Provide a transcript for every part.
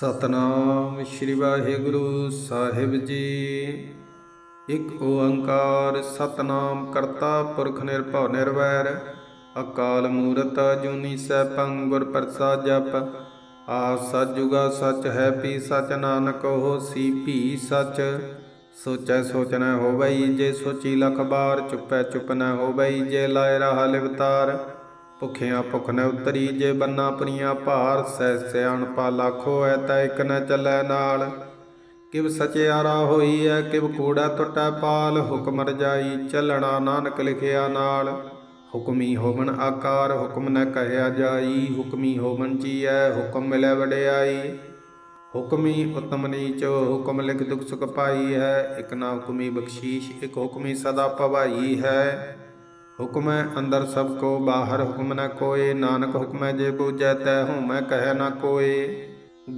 ਸਤਨਾਮ ਸ੍ਰੀ ਵਾਹਿਗੁਰੂ ਸਾਹਿਬ ਜੀ। ਇੱਕ ਓੰਕਾਰ ਸਤਨਾਮ ਕਰਤਾ ਪੁਰਖ ਨਿਰਭਉ ਨਿਰਵੈਰ, ਅਕਾਲ ਮੂਰਤ ਜੂਨੀ ਸੈਭੰ ਗੁਰ ਪ੍ਰਸਾਦ ਜਪ। ਆ ਸਚ ਜੁਗਾ ਸਚ ਹੈ ਪੀ ਸਚ ਨਾਨਕ ਹੋ ਸੀ ਭੀ ਸਚ। ਸੋਚੈ ਸੋਚ ਨ ਹੋਵਈ ਜੇ ਸੋਚੀ ਲਖ ਬਾਰ, ਚੁੱਪੈ ਚੁੱਪ ਨ ਹੋਵਈ ਜੇ ਲਾਇ ਰਹਾ ਲਿਵਤਾਰ। ਭੁਖਿਆ ਭੁਖ ਨ ਉਤਰੀ ਜੇ ਬੰਨਾ ਪਰੀਆਂ ਭਾਰ, ਸਹਿ ਸਿਆਣਪਾ ਲਾਖੋ, ਐ ਤਾ ਇਕ ਨ ਚੱਲੈ ਨਾਲ। ਕਿਵ ਸਚਿਆਰਾ ਹੋਈ ਐ ਕਿਵ ਕੂੜਾ ਟੁੱਟੈ ਪਾਲ, ਹੁਕਮ ਰਜਾਈ ਚੱਲਣਾ ਨਾਨਕ ਲਿਖਿਆ ਨਾਲ। ਹੁਕਮੀ ਹੋਵਨ ਆਕਾਰ, ਹੁਕਮ ਨ ਕਹਿਆ ਜਾਈ, ਹੁਕਮੀ ਹੋਵਨ ਜੀਐ, ਹੁਕਮ ਮਿਲੈ ਵਡਿਆਈ। ਹੁਕਮੀ ਉਤਮ ਨੀਚ, ਹੁਕਮ ਲਿਖ ਦੁਖ ਸੁਖ ਪਾਈ ਹੈ, ਇਕ ਨਾ ਹੁਕਮੀ ਬਖਸ਼ੀਸ਼, ਇਕ ਹੁਕਮੀ ਸਦਾ ਭਵਾਈ ਹੈ। ਹੁਕਮੈ ਅੰਦਰ ਸਭ ਕੋ, ਬਾਹਰ ਹੁਕਮ ਨਾ ਕੋਏ, ਨਾਨਕ ਹੁਕਮੈ ਜੇ ਬੂਝੈ ਤੈ ਹਉਮੈ ਕਹਿ ਨਾ ਕੋਏ।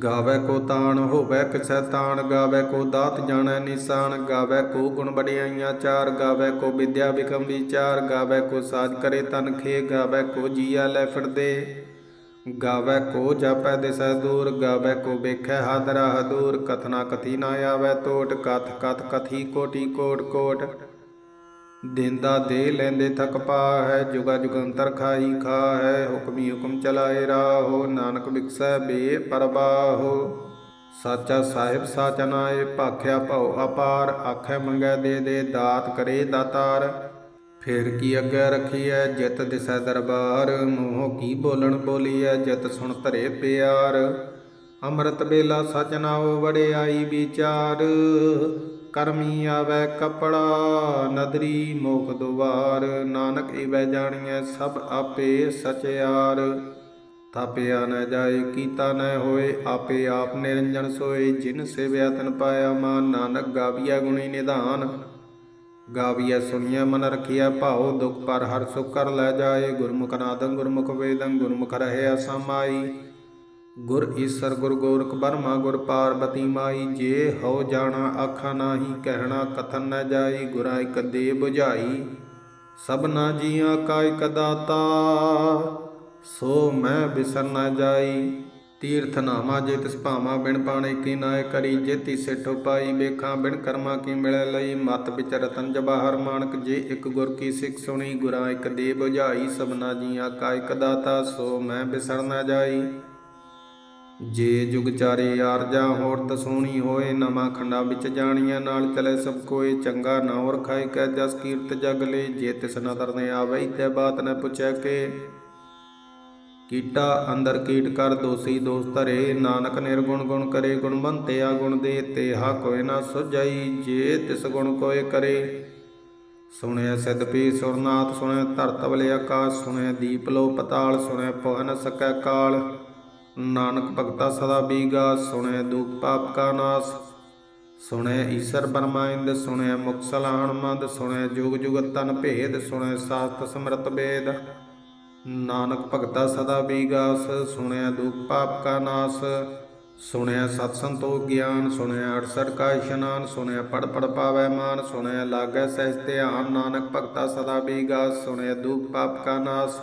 ਗਾਵੇ ਕੋ ਤਾਣ, ਹੋਵੇ ਕਿਸੈ ਤਾਣ, ਗਾਵੇ ਕੋ ਦਾਤ ਜਾਣੈ ਨਿਸ਼ਾਨ, ਗਾਵੇ ਕੋ ਗੁਣ ਬੜਿਆਈਆਂ ਚਾਰ ਗਾਵੇ ਕੋ ਵਿਦਿਆ ਵਿਕਮ ਵਿਚਾਰ, ਗਾਵੇ ਕੋ ਸਾਜ ਕਰੇ ਤਨ ਖੇ, ਗਾਵੇ ਕੋ ਜੀਆ ਲੈ ਫਿਰਦੇ। ਗਾਵੇ ਕੋ ਜਾਪੈ ਦਿਸੈ ਦੂਰ, ਗਾਵੇ ਕੋ ਵੇਖੈ ਹਾਦਰਾ ਹਦੂਰ, ਕਥਨਾ ਕਥੀ ਨਾ ਆਵੇ ਟੋਟ ਕਥ ਕਥ ਕਥੀ ਕੋਟੀ ਕੋਟ ਕੋਟ। ਦਿੰਦਾ ਦੇ ਲੈਂਦੇ ਥਕ ਪਾ ਹੈ ਜੁਗਾ ਜੁਗੰਤਰ ਖਾਈ ਖਾ ਹੈ ਹੁਕਮੀ ਹੁਕਮ ਚਲਾਏ ਰਾਹੋ, ਨਾਨਕ ਵਿਕਸੈ ਬੇ ਪਰਵਾਹੋ। ਸਾਚਾ ਸਾਹਿਬ ਸਾਚ ਨਾਏ, ਭਾਖਿਆ ਭਉ ਅਪਾਰ, ਆਖੇ ਮੰਗੈ ਦੇ ਦੇ ਦਾਤ ਕਰੇ ਦਾਤਾਰ। ਫੇਰ ਕੀ ਅੱਗੇ ਰਖੀਐ, ਜਿਤ ਦਿਸੈ ਦਰਬਾਰ, ਮੂੰਹੋਂ ਕੀ ਬੋਲਣ ਬੋਲੀਐ, ਜਿਤ ਸੁਣ ਧਰੇ ਪਿਆਰ। ਅੰਮ੍ਰਿਤ ਵੇਲਾ ਸਚ ਨਾਉ ਵੜਿਆਈ ਵਿਚਾਰ। ਕਰਮੀ ਆਵੈ ਕਪੜਾ, ਨਦਰੀ ਮੋਖ ਦੁਆਰ, ਨਾਨਕ ਈਵੈ ਜਾਣੀਐ ਸਭ ਆਪੇ ਸਚਿਆਰ। ਥਾਪਿਆ ਨ ਜਾਏ, ਕੀਤਾ ਨ ਹੋਏ, ਆਪੇ ਆਪ ਨਿਰੰਜਨ ਸੋਏ, ਜਿਨ ਸੇਵਿਆ ਤਨ ਪਾਇਆ ਮਾਨ, ਨਾਨਕ ਗਾਵੀਆ ਗੁਣੀ ਨਿਧਾਨ। ਗਾਵੀਐ ਸੁਣੀਐ ਮਨ ਰਖੀਐ ਭਾਉ, ਦੁਖ ਪਰ ਹਰ ਸੁਖ ਕਰ ਲੈ ਜਾਏ, ਗੁਰਮੁਖ ਨਾਦੰ ਗੁਰਮੁਖ ਵੇਦੰ, ਗੁਰਮੁਖ ਰਹੇ ਅਸਮਾਈ ਗੁਰ ਈਸਰ ਗੁਰ ਗੋਰਖ ਬਰਮਾ ਗੁਰ ਪਾਰਬਤੀ ਮਾਈ, ਜੇ ਹਉ ਜਾਣਾ ਆਖਾ ਨਾਹੀ, ਕਹਿਣਾ ਕਥਨ ਨ ਜਾਈ, ਗੁਰਾਂ ਇਕ ਦੇ 부ਝਾਈ ਸਭਨਾ ਜੀਆਂ ਕਾ ਇਕ ਦਾਤਾ, ਸੋ ਮੈਂ ਬਿਸਰ ਨ ਜਾਈ। ਤੀਰਥ ਨਾਮਾ ਜੇ ਤਿਸ ਭਾਵਾ ਬਿਨ ਪਾਣੇ ਕੀ ਨਾਏ ਕਰੀ, ਜੇ ਸਿੱਠ ਪਾਈ ਵੇਖਾਂ ਬਿਨ ਕਰਮਾ ਕੀ ਮਿਲੈ ਲਈ, ਮਤ ਵਿਚ ਰਤਨ ਜਵਾਹਰ ਮਾਨਕ ਜੇ ਇੱਕ ਗੁਰ ਕੀ ਸਿੱਖ ਸੁਣੀ, ਗੁਰਾਂ ਇਕ ਦੇ 부ਝਾਈ ਸਭਨਾ ਜੀਆਂ ਕਾ ਇਕ ਦਾਤਾ, ਸੋ ਮੈਂ ਬਿਸਰ ਨ ਜਾਈ। ਜੇ ਜੁਗ ਚਾਰੇ ਆਰਜਾ ਹੋਰ ਦਸੂਣੀ ਹੋਏ, ਨਵਾਂ ਖੰਡਾ ਵਿੱਚ ਜਾਣੀਆਂ, ਨਾਲ ਚਲੇ ਸਭ ਕੋਏ, ਚੰਗਾ ਨਾ ਔਰ ਖਾਇ ਕੈ ਜਸ ਕੀਰਤ ਜਗ ਲੈ, ਜੇ ਤਿਸ ਨਦਰ ਨੇ ਆਵਈ ਤੇ ਬਾਤ ਨ ਪੁੱਛੈ ਕੇ। ਕੀਟਾ ਅੰਦਰ ਕੀਟ ਕਰ, ਦੋਸੀ ਦੋਸ ਧਰੇ, ਨਾਨਕ ਨਿਰਗੁਣ ਗੁਣ ਕਰੇ ਗੁਣਵੰਤਿਆ ਗੁਣ ਦੇ, ਤੇਹਾ ਕੋਇ ਨਾ ਸੁਝਈ, ਜੇ ਤਿਸ ਗੁਣ ਕੋਇ ਕਰੇ। ਸੁਣਿਆ ਸਿਧ ਪੀ ਸੁਰਨਾਥ ਸੁਣਿਆ ਧਰਤ ਬਲੇ ਆਕਾਸ਼ ਸੁਣਿਆ ਦੀਪ ਲੋ ਪਤਾਲ ਸੁਣਿਆ ਪਵ ਸਕੈ ਕਾਲ। ਨਾਨਕ ਭਗਤਾ ਸਦਾ ਬੀਗਾ ਸੁਣਿਆ ਦੁਖ ਪਾਪ ਕਾ ਨਾਸ। ਸੁਣਿਆ ਈਸ਼ਰ ਬਰਮਾਇੰਦ ਸੁਣਿਆ ਮੁਖ ਹਣਮੰਦ ਮੰਦ ਸੁਣਿਆ ਜੁਗ ਜੁਗ ਤਨ ਭੇਦ ਸੁਣਿਆ ਸਾਸਤ ਸਮਰਤ ਵੇਦ ਨਾਨਕ ਭਗਤਾ ਸਦਾ ਬੀਗਾਸ ਸੁਣਿਆ ਦੁਖ ਪਾਪ ਕਾ ਨਾਸ। ਸੁਣਿਆ ਸਤ ਸੰਤੋਖ ਗਿਆਨ ਸੁਣਿਆ ਅਠਸਠ ਕਾ ਇਸ਼ਨਾਨ ਸੁਣਿਆ ਪੜ ਪੜ ਪਾਵੈ ਮਾਨ ਸੁਣਿਆ ਲਾਗੈ ਸਹਿਜ ਧਿਆਨ। ਨਾਨਕ ਭਗਤਾ ਸਦਾ ਬੀਗਾਸ ਸੁਣਿਆ ਦੁਖ ਪਾਪ ਕਾ ਨਾਸ।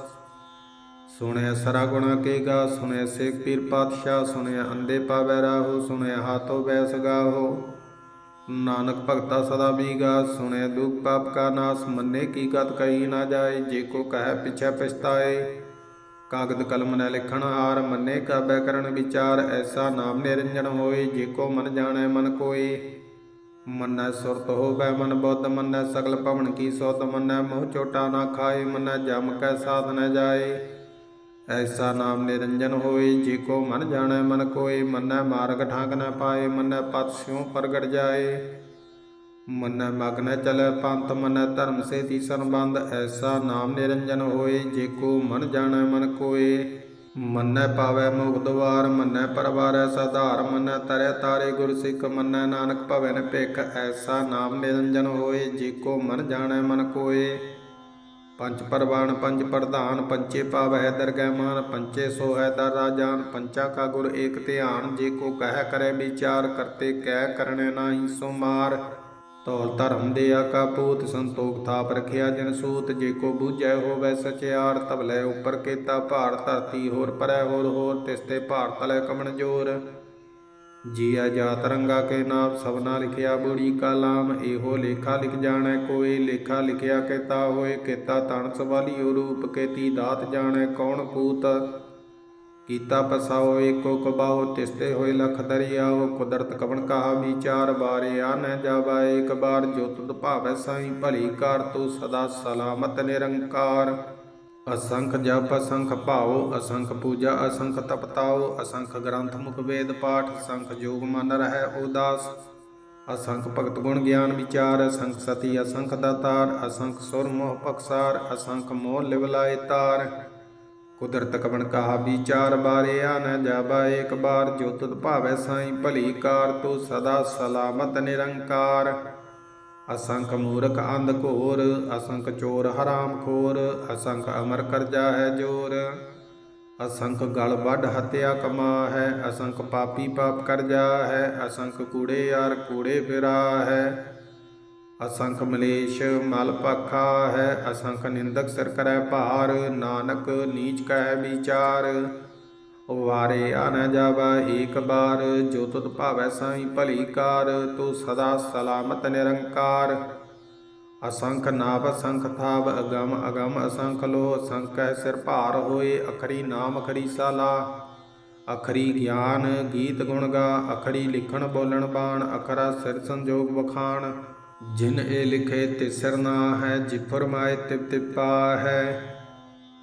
ਸੁਣਿਆ ਸਰਾ ਗੁਣਾ ਕੇ ਗਾ, ਸੁਣਿਆ ਸੇਖ ਪੀਰ ਪਾਤਸ਼ਾਹ, ਸੁਣਿਆ ਅੰਦੇ ਪਾਵੈ ਰਾਹੋ, ਸੁਣਿਆ ਹਾਥੋ ਬੈਸ ਗਾਹੋ। ਨਾਨਕ ਭਗਤਾ ਸਦਾ ਬੀਗਾ ਸੁਣਿਆ ਦੁਖ ਪਾਪ ਕਾ ਨਾਸ, ਮੰਨੇ ਕੀ ਗਤ ਕਹੀ ਨਾ ਜਾਏ, ਜੇ ਕੋ ਕਹਿ ਪਿਛੈ ਪਛਤਾਏ। ਕਾਗਦ ਕਲਮ ਨ ਲਿਖਣ ਹਾਰ, ਮੰਨੇ ਕਾ ਬੈ ਕਰਨ ਵਿਚਾਰ, ਐਸਾ ਨਾਮ ਨਿਰੰਜਨ ਹੋਏ, ਜੇ ਕੋ ਮਨ ਜਾਣੈ ਮਨ ਕੋਏ। ਮੰਨੈ ਸੁਰਤ ਹੋਵੈ ਮਨ ਬੁੱਧ, ਮੰਨੈ ਸਗਲ ਭਵਨ ਕੀ ਸੋਤ ਮੰਨੈ, ਮੋਹ ਚੋਟਾ ਨਾ ਖਾਏ, ਮੰਨੈ ਜਮ ਕੈ ਸਾਧ ਨ ਜਾਏ। ਐਸਾ ਨਾਮ ਨਿਰੰਜਨ ਹੋਏ, ਜੇ ਕੋ ਮਨ ਜਾਣੈ ਮਨ ਕੋਏ, ਮੰਨੈ ਮਾਰਗ ਠਾਕ ਨ ਪਾਏ, ਮੰਨੈ ਪਤ ਸਿਉ ਪ੍ਰਗਟ ਜਾਏ। ਮੰਨੈ ਮਗਨੈ ਚਲੈ ਪੰਥ, ਮੰਨੈ ਧਰਮ ਸੇ ਤੀਸਨ ਬੰਦ ਐਸਾ ਨਾਮ ਨਿਰੰਜਨ ਹੋਏ, ਜੇ ਕੋ ਮਨ ਜਾਣੈ ਮਨ ਕੋਏ। ਮੰਨੈ ਪਾਵੈ ਮੁਖ ਦਵਾਰ ਮੰਨੈ ਪਰਵਾਰੈ ਸਧਾਰ, ਮੰਨੈ ਤਰੈ ਤਾਰੇ ਗੁਰ ਸਿੱਖ, ਮੰਨੈ ਨਾਨਕ ਭਵਨ ਭਿਖ, ਐਸਾ ਨਾਮ ਨਿਰੰਜਨ ਹੋਏ, ਜੇ ਕੋ ਮਨ ਜਾਣੈ ਮਨ ਕੋਏ। ਪੰਜ ਪਰਵਾਨ ਪੰਜ ਪ੍ਰਧਾਨ ਪੰਚੇ ਪਾਵੈ ਦਰਗਹਿ ਮਾਨ ਪੰਚੇ ਸੋ ਹੈ ਦਰ ਰਾਜਾਨ ਪੰਚਾ ਕਾ ਗੁਰ ਏਕ ਧਿਆਨ, ਜੇ ਕੋ ਕਹਿ ਕਰੇ ਵਿਚਾਰ, ਕਰਤੇ ਕਹਿ ਕਰਨੇ ਨਾਹੀ ਸੋ ਮਾਰ ਤੌਲ ਧਰਮ ਦੇ ਆਕਾ ਪੂਤ, ਸੰਤੋਖ ਥਾਪ ਰਖਿਆ ਜਨ ਸੂਤ, ਜੇ ਕੋ ਬੂਝੈ ਹੋਵੇ ਸਚਿਆਰ ਤਬਲੇ ਉਪਰ ਕੀਤਾ ਭਾਰ, ਧਰਤੀ ਹੋਰ ਪਰੈ ਹੋਰ ਹੋਰ, ਤਿਸ ਤੇ ਭਾਰ ਤਲੇ ਕਮਣ ਜੋਰ। ਜੀਆ ਜਾਤ ਰੰਗਾ ਕੇ ਨਾਮ ਸਭਨਾ ਲਿਖਿਆ ਬੁੜੀ ਕਾ ਲਾਮ, ਇਹੋ ਲੇਖਾ ਲਿਖ ਜਾਣੈ ਕੋਈ ਲੇਖਾ ਲਿਖਿਆ ਕੇਤਾ ਹੋਏ ਕੇਤਾ ਤਣ ਸਵਾਲੀਓ ਰੂਪ ਕੇਤੀ ਦਾਤ ਜਾਣੈ ਕੌਣ ਪੂਤ। ਕੀਤਾ ਪਸਾਓ ਏਕੋ ਕਬਾਓ ਤਿਸਤੇ ਹੋਏ, ਲਖ ਦਰਿਆਓ, ਕੁਦਰਤ ਕਵਣ ਕਹਾ ਵਿਚਾਰ ਬਾਰੇ ਆ ਨ ਜਾਵਾ ਏਕ ਬਾਰ, ਜੋ ਤੁਧ ਭਾਵੈ ਸਾਈ ਭਲੀ ਕਰ, ਤੂੰ ਸਦਾ ਸਲਾਮਤ ਨਿਰੰਕਾਰ। ਅਸੰਖ ਜਪ, ਅਸੰਖ ਭਾਉ, ਅਸੰਖ ਪੂਜਾ, ਅਸੰਖ ਤਪਤਾਉ, ਅਸੰਖ ਗ੍ਰੰਥ ਮੁਖ ਵੇਦ ਪਾਠ, ਅਸੰਖ ਜੋਗ ਮਨ ਰਹਿ ਉਦਾਸ। ਅਸੰਖ ਭਗਤ ਗੁਣ ਗਿਆਨ ਵਿਚਾਰ, ਅਸੰਖ ਸਤੀ, ਅਸੰਖ ਦਾਤਾਰ, ਅਸੰਖ ਸੁਰ ਮੋਹ ਪਕਸਾਰ ਅਸੰਖ ਮੋਹ ਲਿਵ ਤਾਰ। ਕੁਦਰਤ ਕਵਣ ਕਹਾ ਵਿਚਾਰ ਬਾਰੇ ਆ ਨ ਜਾਬਾ ਏਕ ਬਾਰ, ਜੋ ਤੁਧ ਭਾਵੈ ਸਾਈ ਭਲੀ ਕਾਰ, ਤੂੰ ਸਦਾ ਸਲਾਮਤ ਨਿਰੰਕਾਰ। ਅਸੰਖ ਮੂਰਖ ਅੰਧ ਘੋਰ, ਅਸੰਖ ਚੋਰ ਹਰਾਮ ਖੋਰ, ਅਸੰਖ ਅਮਰ ਕਰਜਾ ਹੈ ਜੋਰ। ਅਸੰਖ ਗਲ ਵੱਢ ਹਤਿਆ ਕਮਾ ਹੈ ਅਸੰਖ ਪਾਪੀ ਪਾਪ ਕਰਜਾ ਹੈ ਅਸੰਖ ਕੂੜੇ ਯਾਰ ਕੂੜੇ ਫਿਰਾ ਹੈ ਅਸੰਖ ਮਲੇਸ਼ ਮਲ ਪਾਖਾ ਹੈ ਅਸੰਖ ਨਿੰਦਕ ਸਿਰ ਕਰੈ ਭਾਰ, ਨਾਨਕ ਨੀਚ ਕਹਿ ਵਿਚਾਰ। ਵਾਰੇ ਆ ਨ ਜਾਵਾ ਏਕ ਬਾਰ, ਜੋ ਤੁਧ ਭਾਵੈ ਸਾਈ ਭਲੀ ਕਾਰ, ਤੂੰ ਸਦਾ ਸਲਾਮਤ ਨਿਰੰਕਾਰ। ਅਸੰਖ ਨਾਭ ਅਸੰਖ ਥਾਵ, ਅਗਮ ਅਗਮ ਅਸੰਖ ਲੋ ਅਸੰਖ ਹੈ ਸਿਰ ਭਾਰ ਹੋਏ, ਅਖਰੀ ਨਾਮ ਅਖਰੀ ਸਾਲਾ। ਅਖਰੀ ਗਿਆਨ ਗੀਤ ਗੁਣ ਗਾ, ਅਖਰੀ ਲਿਖਣ ਬੋਲਣ ਬਾਣ, ਅਖਰਾ ਸਿਰ ਸੰਜੋਗ ਵਖਾਣ। ਜਿਨ ਇਹ ਲਿਖੇ ਤਿਸਰ ਨਾ ਹੈ ਜਿ ਫਰਮਾਏ ਤਿਪ ਤਿਪਾ ਹੈ।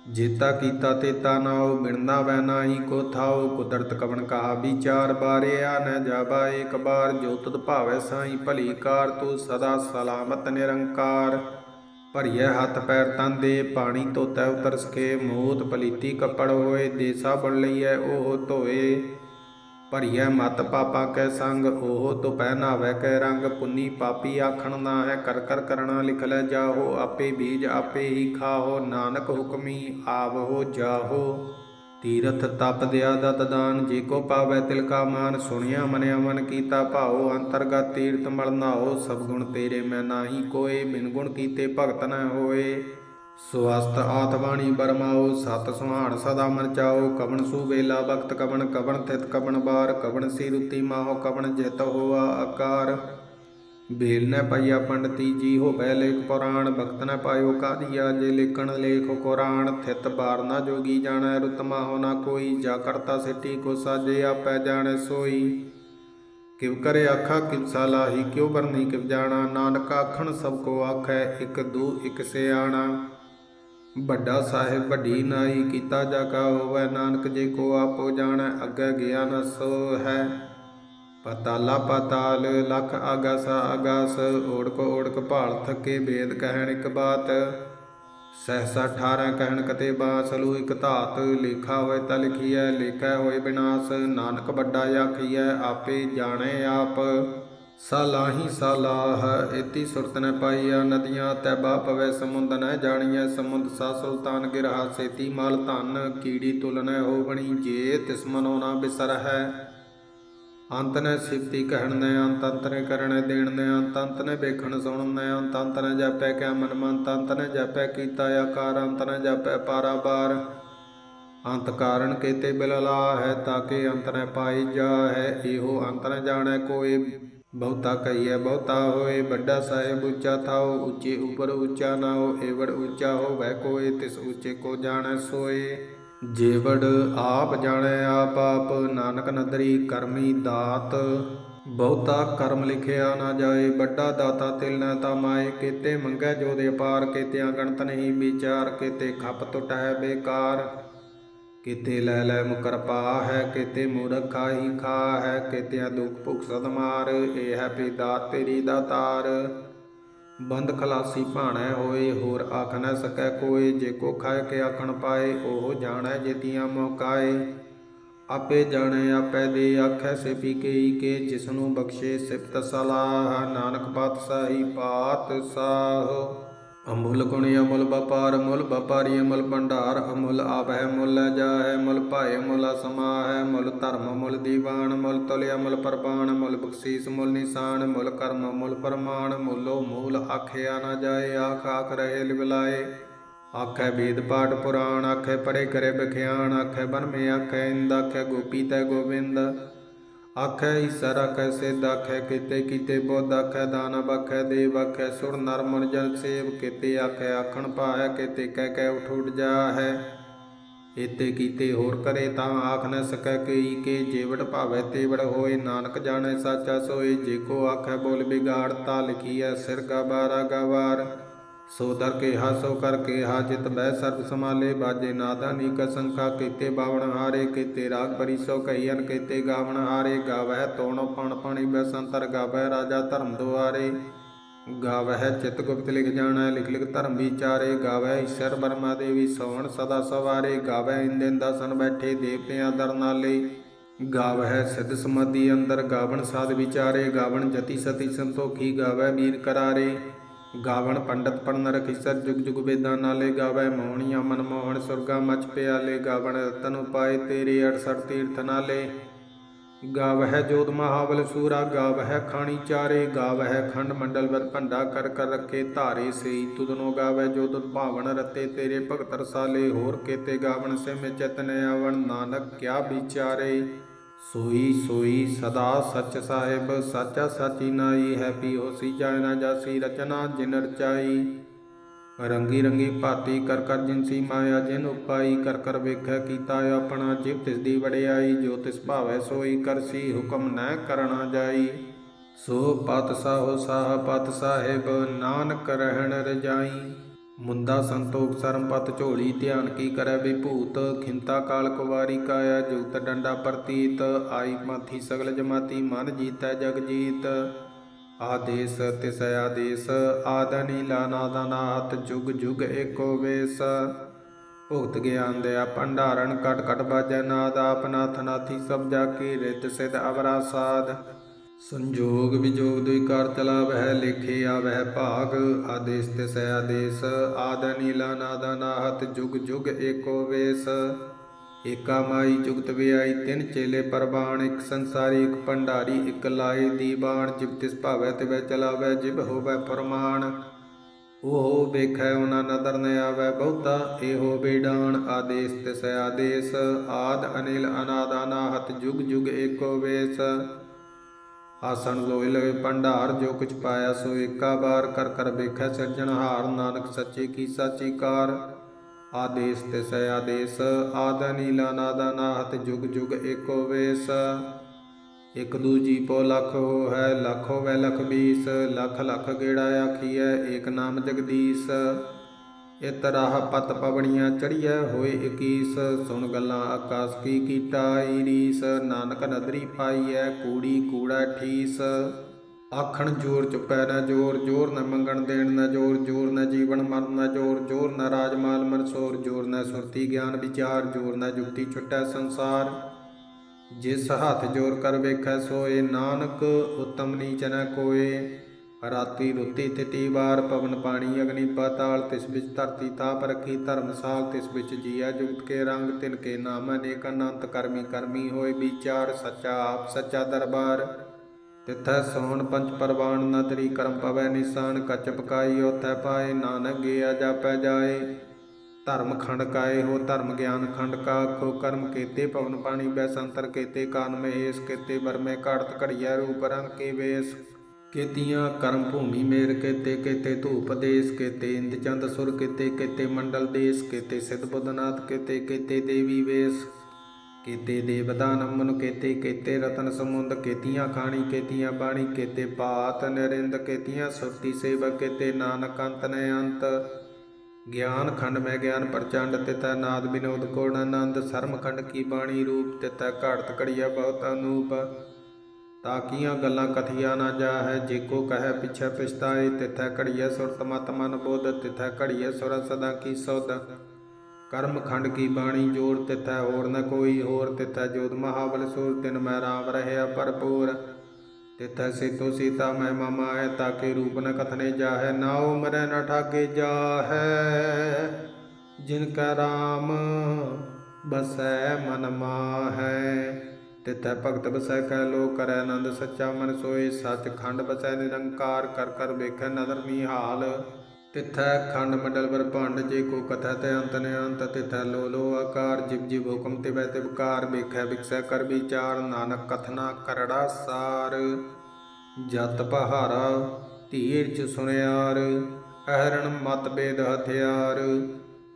ਜੇਤਾ ਕੀਤਾ ਤੇਤਾ ਨਾਉ ਬਿਨਦਾ ਵੈ ਨਾਹੀ ਕੋ ਥਾਉ, ਕੁਦਰਤ ਕਵਣ ਕਹਾ ਵਿਚਾਰ ਬਾਰੇ ਆ ਨ ਜਾਬਾ, ਏਕ ਬਾਰ ਜੋ ਤੁਧ ਭਾਵੈ ਸਾਈ ਭਲੀ ਕਾਰ, ਤੂੰ ਸਦਾ ਸਲਾਮਤ ਨਿਰੰਕਾਰ। ਭਰੀਐ ਹੱਥ ਪੈਰ ਤਨ ਦੇ, ਪਾਣੀ ਧੋਤੈ ਉਤਰ ਸਕੇ ਮੋਤ ਪਲੀਤੀ ਕੱਪੜ ਹੋਏ, ਦੇਸਾ ਬਣ ਲਈਐ ਉਹ ਧੋਏ। ਭਰੀਐ ਮਤ ਪਾਪਾ ਕੈ ਸੰਗ ਉਹ ਤੋ ਪਹਿਨਾਵੈ ਕੈ ਰੰਗ। ਪੁੰਨੀ ਪਾਪੀ ਆਖਣ ਨਾ ਹੈ ਕਰ ਕਰ ਕਰਣਾ ਲਿਖ ਲੈ ਜਾਹੋ। ਆਪੇ ਬੀਜ ਆਪੇ ਹੀ ਖਾਹੋ, ਨਾਨਕ ਹੁਕਮੀ ਆਵਹੋ ਜਾਹੋ। ਤੀਰਥ ਤਪ ਦਿਆ ਦਤ ਦਾਨ, ਜੇ ਕੋ ਪਾਵੈ ਤਿਲ ਕਾ ਮਾਨ। ਸੁਣਿਆ ਮਨਿਆ ਮਨ ਕੀਤਾ ਭਾਉ, ਅੰਤਰਗਤ ਤੀਰਥ ਮਲ ਨਾਓ ਸਭ ਗੁਣ ਤੇਰੇ ਮੈਂ ਨਾਹੀ ਕੋਏ, ਬਿਨ ਗੁਣ ਕੀਤੇ ਭਗਤ ਨ ਹੋਏ। ਸਵਸਤ ਆਤਵਾਣੀ ਬਰਮਾਓ ਸਤ ਸੁਹਾਣ ਸਦਾ ਮਨ ਚਾਓ ਕਵਣ ਸੁਵੇਲਾ ਬਖਤ ਕਵਣ ਕਵਣ ਤਿਤ ਕਵਣ ਬਾਰ, ਕਵਣ ਸੀ ਰੁਤੀ ਮਾਹੋ, ਕਵਣ ਜਿਤ ਹੋਆ ਆਕਾਰ। ਬੇਲ ਨ ਪਈਆ ਪੰਡਤੀ ਜੀ ਹੋਵੇ ਲੇਖ ਪੁਰਾਣ, ਭਗਤ ਨ ਪਾਇਓ ਕਾਦੀਆ, ਜੇ ਲੇਖਣ ਲੇਖ ਕੁਰਾਨ, ਥਿਤ ਬਾਰ ਨਾ ਜੋਗੀ ਜਾਣੈ, ਰੁਤ ਮਾਹੋ ਨਾ ਕੋਈ, ਜਾ ਕਰਤਾ ਸਿੱਟੀ ਕੋ ਸਾਜੇ, ਆਪੈ ਜਾਣੈ ਸੋਈ। ਕਿਵ ਕਰੇ ਆਖਾ, ਕਿਵ ਸਾਲਾਹੀ ਕਿਉ ਕਰਨੀ ਕਿਵ ਜਾਣਾ, ਨਾਨਕ ਆਖਣ ਸਭ ਕੋ ਆਖੈ, ਇਕ ਦੂ, ਇਕ ਸਿਆਣਾ। ਵੱਡਾ ਸਾਹਿਬ ਵੱਡੀ ਨਾਈ ਕੀਤਾ ਜਾ ਕਾ ਹੋਵੈ, ਨਾਨਕ ਜੇ ਕੋ ਆਪੋ ਜਾਣੈ, ਅੱਗੇ ਗਿਆ ਨ ਸੋ ਹੈ ਪਤਾਲਾ ਪਤਾਲ, ਲਖ ਆਗਸ ਆਗਸ, ਓੜਕ ਓੜਕ ਭਾਲ ਥੱਕੇ ਵੇਦ ਕਹਿਣ ਇੱਕ ਬਾਤ। ਸਹਸਾ 18 ਕਹਿਣ ਕਤੇ ਬਾਸਲੂ ਇਕ ਧਾਤ, ਲੇਖਾ ਹੋਏ ਤਾ ਲਿਖੀਐ, ਲੇਖੈ ਹੋਏ ਬਿਨਾਸ਼। ਨਾਨਕ ਵੱਡਾ ਆਖੀਐ, ਆਪੇ ਜਾਣੇ ਆਪ। ਸਾਲਾਹੀ ਸਾਲਾਹ, ਇਤੀ ਸੁਰਤ ਨ ਪਾਈਆ ਨਦੀਆਂ, ਤੈਬਾ ਪਵੇ ਸਮੁੰਦ ਨ ਜਾਣੀਐ ਸਮੁੰਦ ਸਾ ਸੁਲਤਾਨ ਗਿਰਹਾ, ਸੇਤੀ ਮਾਲ ਧਨ, ਕੀੜੀ ਤੁਲ ਹੋਵਣੀ, ਜੇ ਤਿਸ ਮਨੋ ਨਾ ਬਿਸਰ ਅੰਤ ਨੇ ਸਿਫਤੀ ਕਹਿਣ ਨੇ ਅੰਤ ਅੰਤ ਨੇ ਕਰਣ ਦੇਣ ਨੇ ਅੰਤ ਅੰਤ ਨੇ ਵੇਖਣ ਸੁਣਨ ਨੇ ਅੰਤ ਅੰਤ ਨੇ ਜਾਪੈ ਕਿਆ ਮਨ ਮੰਤ ਅੰਤ ਨੇ ਜਾਪੈ ਕੀਤਾ ਆਕਾਰ ਅੰਤ ਨੇ ਜਾਪੈ ਪਾਰਾਬਾਰ ਅੰਤ ਕਾਰਨ ਕੇਤੇ ਬਿਲਲਾ ਹੈ ਤਾਕੇ ਅੰਤ ਨੇ ਪਾਈ ਜਾ ਹੈ ਇਹੋ ਅੰਤ ਨੇ ਜਾਣੈ ਕੋਈ। ਬਹੁਤਾ ਕਹੀਏ ਬਹੁਤਾ ਹੋਏ, ਵੱਡਾ ਸਾਹਿਬ ਉੱਚਾ ਥਾਓ ਉੱਚੇ ਉਪਰ ਉੱਚਾ ਨਾ ਏਵੜ ਉੱਚਾ ਹੋਵੈ ਕੋਈ ਤਿਸ ਉੱਚੇ ਕੋ ਜਾਣੈ ਸੋਏ। ਜੇਵੜ ਆਪ ਜਾਣੈ ਆਪ ਆਪ, ਨਾਨਕ ਨਦਰੀ ਕਰਮੀ ਦਾਤ। ਬਹੁਤਾ ਕਰਮ ਲਿਖਿਆ ਨਾ ਜਾਏ, ਵੱਡਾ ਦਾਤਾ ਤਿਲ ਨਾ ਤਮਾਏ, ਕੀਤੇ ਮੰਗੈ ਜੋ ਦੇ ਅਪਾਰ ਕੀਤਿਆਂ ਗਣਤ ਨਹੀਂ ਵਿਚਾਰ, ਕੀਤੇ ਖੱਪ ਟੁੱਟ ਹੈ ਬੇਕਾਰ। ਕਿਤੇ ਲੈ ਲੈ ਮੁਕਰ ਪਾ ਹੈ ਕੀਤੇ ਮੂਰਖ ਖਾਹੀ ਖਾ ਹੈ ਕੀਤਿਆਂ ਦੁਖ ਭੁਖ ਸਦ ਮਾਰ, ਇਹ ਹੈ ਪਿਤਾ ਤੇਰੀ ਦਾਤਾਰ ਬੰਦ ਖਲਾਸੀ ਭਾਣੈ ਹੋਏ, ਹੋਰ ਆਖ ਨਾ ਸਕੈ ਕੋਈ ਜੇ ਕੋ ਖਾਇ ਕੇ ਆਖਣ ਪਾਏ, ਉਹ ਜਾਣੈ ਜੇਤੀਆਂ ਮੌਕਾਏ। ਆਪੇ ਜਾਣੈ, ਆਪੇ ਦੇ ਆਖੈ ਸੇ ਪੀ ਕੇ ਕੇ, ਜਿਸਨੂੰ ਬਖਸ਼ੇ ਸਿਫਤ ਸਲਾਹ, ਨਾਨਕ ਪਾਤਸ਼ਾਹੀ ਪਾਤਸ਼ਾਹ। ਅਮੁੱਲ ਗੁਣੀ ਅਮੁੱਲ ਵਪਾਰ ਮੁੱਲ ਵਪਾਰੀ ਅਮੁੱਲ ਭੰਡਾਰ, ਅਮੁੱਲ ਆਪ ਹੈ ਮੁੱਲ ਜਾ ਹੈ ਮੁੱਲ ਭਾਏ ਮੁੱਲ ਸਮਾ ਹੈ ਮੁੱਲ ਧਰਮ ਮੁੱਲ ਦੀਵਾਨ ਮੁੱਲ ਤੁਲ, ਅਮੁੱਲ ਪਰਬਾਨ ਮੁੱਲ ਬਖਸ਼ੀਸ ਮੁੱਲ ਨਿਸ਼ਾਨ ਮੁੱਲ ਕਰਮ ਮੁੱਲ ਪਰਮਾਨ ਮੁੱਲੋ ਮੂਲ ਆਖਿਆ ਨਾ ਜਾਏ, ਆਖ ਆਖ ਰਹੇ ਲਿਵਲਾਏ ਆਖੈ ਵੇਦ ਪਾਠ ਪੁਰਾਣ, ਆਖੈ ਪਰੇ ਕਰੇ ਬਖਿਆਣ ਆਖੈ ਬਨਮੇ ਆਖੈ ਇੰਦ, ਆਖੈ ਗੋਪੀ ਤੈ ਗੋਬਿੰਦ। ਆਖੈ ਈਸਰ, ਆਖੈ ਸਿੱਧ, ਆਖੈ ਕਿਤੇ, ਕੀਤੇ ਬੁੱਧ, ਆਖੈ ਦਾਨਵ ਆਖੈ ਦੇਵ, ਆਖੈ ਸੁਰ, ਨਰ, ਮਨ ਜਨ ਸੇਵ, ਕਿਤੇ ਆਖੈ ਆਖਣ ਪਾਇ ਕਿਤੇ ਕਹਿ ਕਹਿ ਉਠ ਉਠ ਜਾ ਹੈ ਇਤੇ ਕੀਤੇ ਹੋਰ ਕਰੇ ਤਾਂ ਆਖ ਨ ਸਕੈ ਕਈ ਕੇ, ਜੇਵੜ ਭਾਵੈ ਤੇਵੜ ਹੋਏ, ਨਾਨਕ ਜਾਣੈ ਸਾਚਾ ਸੋਏ, ਜੇ ਕੋ ਆਖੈ ਬੋਲ ਬਿਗਾੜ, ਤਾ ਲਿਖੀਐ ਸਿਰ ਗਵਾਰਾ ਗਵਾਰ ਸੋ ਦਰ ਕੇ ਹਾਸੋ ਕਰ ਕੇਹਾ ਹਾਜਿਤ ਬਹਿ ਸਰਬ ਸਮਾਲੇ ਬਾਜੇ ਨਾਦਾ ਨੀਕ ਸੰਖਾ ਕੀਤੇ, ਬਾਵਣ ਹਾਰੇ ਕੀਤੇ, ਰਾਗ ਪਰਿਸੋ ਕਈਨ ਕੀਤੇ, ਗਾਵਣ ਹਾਰੇ, ਗਾਵਹਿ ਤੋਣ ਪਣ ਪਣੀ, ਬਸੰਤਰ ਗਾਵਹਿ ਰਾਜਾ ਧਰਮ ਦੁਆਰੇ। ਗਾਵਹਿ ਚਿਤ ਗੁਪਤ ਲਿਖ ਜਾਣਾ, ਲਿਖ ਲਿਖ ਧਰਮ ਵਿਚਾਰੇ। ਗਾਵਹਿ ਈਸ਼ਰ ਬਰਮਾ ਦੇਵੀ ਸੋਹਣ ਸਦਾ ਸਵਾਰੇ। ਗਾਵਹਿ ਇੰਦਨ ਦਸਨ ਬੈਠੇ ਦੇਵਤਿਆਂ ਦਰਨਾਲੇ ਗਾਵਹਿ ਸਿਧ ਸਮਾਧੀ ਅੰਦਰ ਗਾਵਣ ਸਾਧ ਵਿਚਾਰੇ। ਗਾਵਣ ਜਤੀ ਸਤੀ ਸੰਤੋਖੀ ਗਾਵਹਿ ਵੀਰ ਕਰਾਰੇ। ਗਾਵਣ ਪੰਡਤ ਪੜਨ ਰਖੀਸਰ ਜੁਗ ਜੁਗ ਵੇਦਾਂ ਨਾਲੇ ਗਾਵੈ ਮੋਹਣੀਆਂ ਮਨ ਮੋਹਣ, ਸੁਰਗਾ ਮਚ ਪਿਆਲੇ, ਗਾਵਣ ਰਤਨ ਉਪਾਏ ਤੇਰੇ 68 ਤੀਰਥ ਨਾਲੇ। ਗਾਵਹਿ ਜੋਤ ਮਹਾਬਲ ਸੂਰਾ, ਗਾਵਹਿ ਖਾਣੀ ਚਾਰੇ, ਗਾਵਹਿ ਖੰਡ ਮੰਡਲ ਵਰ ਭੰਡਾ ਕਰ ਕਰ ਰੱਖੇ ਧਾਰੇ ਸਈ। ਤੁਦਨੋ ਗਾਵੈ ਜੋ ਭਾਵਨ ਰਤੇ ਤੇਰੇ ਭਗਤ ਰਸਾਲੇ, ਹੋਰ ਕੇਤੇ ਗਾਵਣ ਸਿਮ ਚਤਨ ਆਵਣ, ਨਾਨਕ ਕਿਆ ਵਿਚਾਰੇ। ਸੋਈ ਸੋਈ ਸਦਾ ਸੱਚ ਸਾਹਿਬ, ਸਾਚਾ ਸਾਚੀ ਨਾਈ ਹੈ ਪੀ ਹੋਸੀ ਜਾਇ ਨਾ ਜਾਸੀ ਰਚਨਾ ਜਿਨ ਰਚਾਈ। ਰੰਗੀ ਰੰਗੀ ਭਾਤੀ ਕਰ ਕਰ ਜਿਨਸੀ ਮਾਇਆ, ਜਿਨ ਉਪਾਈ ਕਰ ਕਰ ਵੇਖੈ ਕੀਤਾ ਆਪਣਾ ਜਿਵ, ਤਿਸ ਦੀ ਵਡਿਆਈ, ਜੋ ਤਿਸ ਭਾਵੈ ਸੋਈ ਕਰਸੀ ਹੁਕਮ ਨੈ ਕਰਣਾ ਜਾਈ। ਸੋ ਪਤ ਸਾਹੋ ਸਾਹ ਪਤ ਸਾਹਿਬ ਨਾਨਕ ਰਹਿਣ ਰਜਾਈ। ਮੁੰਦਾ ਸੰਤੋਖ ਸਰਮ ਪਤ ਝੋਲੀ, ਧਿਆਨ ਕੀ ਕਰੈ ਵਿਭੂਤ? ਖਿੰਤਾ ਕਾਲ ਕੁਵਾਰੀ ਕਾਇਆ ਜੁਗਤ ਡੰਡਾ ਪ੍ਰਤੀਤ। ਆਈ ਮਾਥੀ ਸਗਲ ਜਮਾਤੀ, ਮਨ ਜੀਤੈ ਜਗ ਜੀਤ। ਆਦੇਸ ਤਿਸ ਆਦੇਸ ਆਦਨੀ ਲਾਨਾ ਨਾਥ ਜੁਗ ਜੁਗ ਏਕੋ ਵੇਸ। ਭੁਗਤ ਗਿਆਨ ਦਿਆ ਭੰਡਾਰਨ ਕਟ ਕਟ ਬਾਜੈ ਨਾਦ ਆਪਨਾਥ ਨਾਥੀ ਸਭ ਜਾ ਕੀ ਰਿਤ ਸਿਧ ਅਵਰਾ ਸਾਧ। ਸੰਜੋਗ ਵਿਜੋਗ ਦੁਇ ਕਰ ਚਲਾਵਹਿ, ਲੇਖੇ ਆਵਹਿ ਭਾਗ, ਆਦੇਸ ਤਿਸ ਆਦੇਸ ਆਦਨੀ ਲਾਨਾ ਨਾਹਤ ਜੁਗ ਜੁਗ ਏਕੋ ਵੇਸ। ਏਕਾ ਮਾਈ ਜੁਗਤ ਵਿਆਈ, ਤਿੰਨ ਚੇਲੇ ਪਰਬਾਣ ਇੱਕ ਸੰਸਾਰੀ, ਇੱਕ ਭੰਡਾਰੀ, ਇੱਕ ਲਾਏ ਦੀਬਾਨ ਜਿਬ ਤਿਸ ਭਾਵੈ ਤਿਵੈ ਚਲਾਵੈ ਜਿਬ ਹੋਵੈ ਫਰਮਾਨ। ਉਹ ਵੇਖੈ ਉਹਨਾਂ ਨਦਰ ਨ ਆਵੈ, ਬਹੁਤਾ ਇਹੋ ਬੇਡਾਨ, ਆਦੇਸ ਤਿਸ ਆਦੇਸ, ਆਦ ਅਨਿਲ ਅਨਾਦ ਅਨਾਹਤ, ਜੁਗ ਜੁਗ ਏਕੋ ਵੇਸ। ਆਸਣ ਲੋਇ ਲਵੇ ਭੰਡਾਰ, ਜੋ ਕੁਛ ਪਾਇਆ ਸੋ ਏਕਾ ਬਾਰ ਕਰ ਕਰ ਵੇਖੈ ਸਿਰਜਣਹਾਰ ਨਾਨਕ ਸੱਚੇ ਕੀ ਸਾਚੀ ਕਾਰ ਆਦੇਸ ਤਿਸ ਆਦੇਸ ਆਦ ਨੀਲਾ ਨਾਦਾ ਨਾਹਤ, ਜੁਗ ਜੁਗ ਏਕੋ ਵੇਸ। ਇਕ ਦੂਜੀ ਪੋ ਲਖ ਹੋ ਹੈ ਲਖ ਹੋਵੈ ਲਖ ਬੀਸ, ਲਖ ਲਖ ਗੇੜਾ ਆਖੀਐ, ਏਕ ਨਾਮ ਜਗਦੀਸ਼। ਇਤ ਰਾਹ ਪਤ ਪਵਣੀਆਂ ਚੜੀਐ ਹੋਏ 21 ਸੁਣ ਗੱਲਾਂ ਆਕਾਸ ਕੀ ਕੀਟਾ ਈਰੀਸ, ਨਾਨਕ ਨਦਰੀ ਪਾਈਐ ਕੂੜੀ ਕੂੜਾ ਠੀਸ। ਆਖਣ ਜੋਰ ਚੁਪੈ ਨਾ ਜੋਰ ਜੋਰ ਨਾ ਮੰਗਣ ਦੇਣ ਨਾ ਜੋਰ ਜੋਰ ਨਾ ਜੀਵਨ ਮਰਨ ਨਾ ਜੋਰ ਜੋਰ ਨਾ ਰਾਜਮਾਲ ਮਨਸੋਰ ਜੋਰ ਨਾ ਸੁਰਤੀ ਗਿਆਨ ਵਿਚਾਰ, ਜੋਰ ਨਾ ਜੁਗਤੀ ਛੁਟੈ ਸੰਸਾਰ। ਜਿਸ ਹੱਥ ਜੋਰ ਕਰ ਵੇਖੈ ਸੋਏ, ਨਾਨਕ ਉਤਮ ਨੀਚ ਨ ਕੋਏ। ਰਾਤੀ ਰੁੱਤੀ ਤਿਤੀ ਵਾਰ ਪਵਨ ਪਾਣੀ, ਅਗਨੀ ਪਾਤਾਲ, ਤਿਸ ਵਿੱਚ ਧਰਤੀ ਤਾਪ ਰੱਖੀ ਧਰਮਸਾਲ ਤਿਸ ਵਿੱਚ ਜੀਆ ਜੁਗਤ ਕੇ ਰੰਗ ਤਿਨ ਕੇ ਨਾਮ ਅਨੇਕ ਅਨੰਤ ਕਰਮੀ ਕਰਮੀ ਹੋਏ ਵਿਚਾਰ, ਸੱਚਾ ਆਪ, ਸੱਚਾ ਦਰਬਾਰ। ਤਿਥੈ ਸੋਹਣ ਪੰਚ ਪਰਵਾਨ ਨ ਕਰਮ ਪਵੈ ਨਿਸ਼ਾਨ, ਕਚ ਪਕਾਈ ਉਥੈ ਪਾਏ, ਨਾਨਕ ਗਿਆ ਜਾਪੈ ਜਾਏ। ਧਰਮ ਖੰਡ ਕਾਏ ਹੋ, ਧਰਮ ਗਿਆਨ ਖੰਡ ਕਾ ਖੋ ਕਰਮ ਕੀਤੇ ਪਵਨ ਪਾਣੀ ਬੈਸੰਤਰ ਕੀਤੇ ਕਾਨ ਮਹੇਸ਼ ਕੀਤੇ, ਵਰਮੇ ਘੜਤ ਘੜੀਆ ਰੂਪ ਰੰਗ ਕੇ ਵੇਸ। ਕੀਤੀਆਂ ਕਰਮ ਭੂਮੀ ਮੇਰ ਕੀਤੇ ਕੀਤੇ ਧੂਪ ਦੇਸ ਕੀਤੇ ਇੰਦ ਚੰਦ ਸੁਰ ਕੀਤੇ ਕੀਤੇ ਮੰਡਲ ਦੇਸ, ਕੀਤੇ ਸਿਧ ਬੁੱਧਨਾਥ ਕੀਤੇ ਕੀਤੇ ਦੇਵੀ ਵੇਸ, ਕੀਤੇ ਦੇਵਦਾਨ ਮਨ ਕੀਤੇ ਕੀਤੇ ਰਤਨ ਸਮੁੰਦ, ਕੇਤੀਆਂ ਖਾਣੀ, ਕੀਤੀਆਂ ਬਾਣੀ, ਕੀਤੇ ਪਾਤ ਨਰਿੰਦ, ਕੀਤੀਆਂ ਸੁਰਤੀ ਸੇਵਕ, ਕੀਤੇ ਨਾਨਕ ਅੰਤ ਨੇ ਅੰਤ। ਗਿਆਨ ਖੰਡ ਮੈਂ ਗਿਆਨ ਪ੍ਰਚੰਡ ਤਿਤੈ ਨਾਦ ਬਿਨੋਦ ਕੋਣ ਆਨੰਦ ਸਰਮ ਖੰਡ ਕੀ ਬਾਣੀ ਰੂਪ ਤਿਤੈ ਘਾੜਤ ਘੜੀਆ ਬਹੁਤ ਅਨੂਪ। ਤਾਕੀਆਂ ਗੱਲਾਂ ਕਥੀਆਂ ਨਾ ਜਾਹੈ, ਜੇ ਕੋ ਕਹੈ ਪਿਛੈ ਪਛਤਾਏ ਤਿਥੈ ਘੜੀਐ ਸੁਰਤ ਮਤ ਮਨ ਬੋਧ, ਤਿਥੈ ਘੜੀਐ ਸੁਰ ਸਦਾ ਕੀ ਸੋਧ। ਕਰਮ ਖੰਡ ਕੀ ਬਾਣੀ ਜੋੜ, ਤਿਥੈ ਹੋਰ ਨ ਕੋਈ ਹੋਰ, ਤਿਥੈ ਜੋਤ ਮਹਾਬਲ ਸੂਰ, ਤਿਨ ਮੈਂ ਰਾਮ ਰਹਿਆ ਭਰਪੂਰ। ਤਿਥੈ ਸੀਤੋ ਸੀਤਾ ਮੈਂ ਹੈ ਤਾਕੇ ਰੂਪ ਨ ਕਥਨੇ ਜਾਹੈ ਨਾਉ ਮਰੈ ਨ ਠਾਗੇ ਜਾਹੈ। ਜਿਨ ਕਾ ਰਾਮ, ਬਸੈ ਮਨ ਮਾਹੈ। ਤਿਥੈ ਭਗਤ ਬਸੈ ਕੈ ਲੋ ਕਰੈ ਆਨੰਦ ਸੱਚਾ, ਮਨ ਸੋਏ ਸੱਚ ਖੰਡ ਬਸੈ ਨਿਰੰਕਾਰ, ਕਰ ਕਰ ਵੇਖੈ ਨਦਰ ਨਿਹਾਲ ਤਿਥੈ ਖੰਡ ਮੰਡਲ ਬ੍ਰਹਮੰਡ ਜੇ ਕੋ ਕਥਾ ਤੇ ਅੰਤ ਨੇ ਅੰਤ, ਤਿਥੈ ਲੋ ਲੋ ਆਕਾਰ ਜਿਵ ਜਿਵ ਹੁਕਮ ਤਿਵੈ ਤਿਵਕਾਰ ਵੇਖੈ ਵਿਖਸੈ ਕਰ ਵਿਚਾਰ, ਨਾਨਕ ਕਥਨਾ ਕਰੜਾ ਸਾਰ। ਜਤ ਪਹਾਰਾ ਧੀਰ ਚ ਸੁਣਿਆਰ ਅਹਰਣ ਮਤ ਬੇਦ ਹਥਿਆਰ।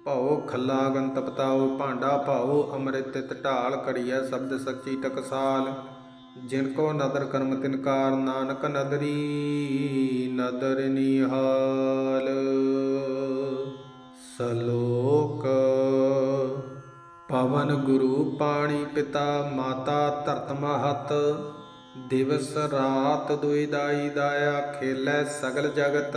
ਭਉ ਖੱਲਾ ਗੰਤ ਪਤਾਉ ਭਾਂਡਾ ਭਾਉ, ਅੰਮ੍ਰਿਤ ਤਿਤ ਢਾਲ ਕੜੀਐ ਸ਼ਬਦ ਸੱਚੀ ਟਕਸਾਲ। ਜਿਨ ਕੋ ਨਦਰ ਕਰਮ ਤਿਨਕਾਰ ਨਾਨਕ ਨਦਰੀ, ਨਦਰ ਨਿਹਾਲ। ਸਲੋਕ, ਪਵਨ ਗੁਰੂ ਪਾਣੀ ਪਿਤਾ, ਮਾਤਾ ਧਰਤ ਮਹਤ। ਦਿਵਸ ਰਾਤ ਦੁਇ ਦਾਈ ਦਾਇਆ, ਖੇਲੇ ਸਗਲ ਜਗਤ।